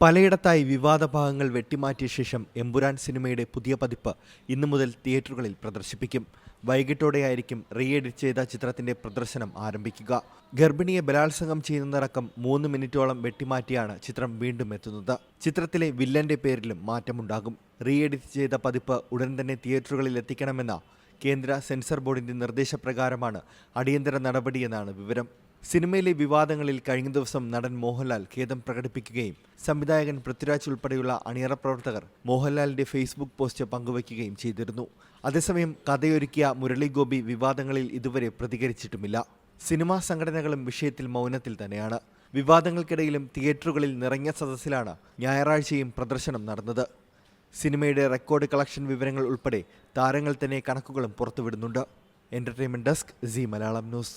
പലയിടത്തായി വിവാദ ഭാഗങ്ങൾ വെട്ടിമാറ്റിയ ശേഷം എമ്പുരാൻ സിനിമയുടെ പുതിയ പതിപ്പ് ഇന്നു മുതൽ തിയേറ്ററുകളിൽ പ്രദർശിപ്പിക്കും. വൈകിട്ടോടെയായിരിക്കും റീ എഡിറ്റ് ചെയ്ത ചിത്രത്തിന്റെ പ്രദർശനം ആരംഭിക്കുക. ഗർഭിണിയെ ബലാത്സംഗം ചെയ്യുന്നതടക്കം മൂന്ന് മിനിറ്റോളം വെട്ടിമാറ്റിയാണ് ചിത്രം വീണ്ടും എത്തുന്നത്. ചിത്രത്തിലെ വില്ലന്റെ പേരിലും മാറ്റമുണ്ടാകും. റീ എഡിറ്റ് ചെയ്ത പതിപ്പ് ഉടൻ തന്നെ തിയേറ്ററുകളിൽ എത്തിക്കണമെന്ന കേന്ദ്ര സെൻസർ ബോർഡിന്റെ നിർദ്ദേശപ്രകാരമാണ് അടിയന്തര നടപടിയെന്നാണ് വിവരം. സിനിമയിലെ വിവാദങ്ങളിൽ കഴിഞ്ഞ ദിവസം നടൻ മോഹൻലാൽ ഖേദം പ്രകടിപ്പിക്കുകയും സംവിധായകൻ പൃഥ്വിരാജ് ഉൾപ്പെടെയുള്ള അണിയറ പ്രവർത്തകർ മോഹൻലാലിന്റെ ഫേസ്ബുക്ക് പോസ്റ്റ് പങ്കുവയ്ക്കുകയും ചെയ്തിരുന്നു. അതേസമയം കഥയൊരുക്കിയ മുരളി ഗോപി വിവാദങ്ങളിൽ ഇതുവരെ പ്രതികരിച്ചിട്ടുമില്ല. സിനിമാ സംഘടനകളും വിഷയത്തിൽ മൗനത്തിൽ തന്നെയാണ്. വിവാദങ്ങൾക്കിടയിലും തിയേറ്ററുകളിൽ നിറഞ്ഞ സദസ്സിലാണ് ഞായറാഴ്ചയും പ്രദർശനം നടന്നത്. സിനിമയുടെ റെക്കോർഡ് കളക്ഷൻ വിവരങ്ങൾ ഉൾപ്പെടെ താരങ്ങൾ തന്നെ കണക്കുകളും പുറത്തുവിടുന്നുണ്ട്. Entertainment desk C Malayalam news.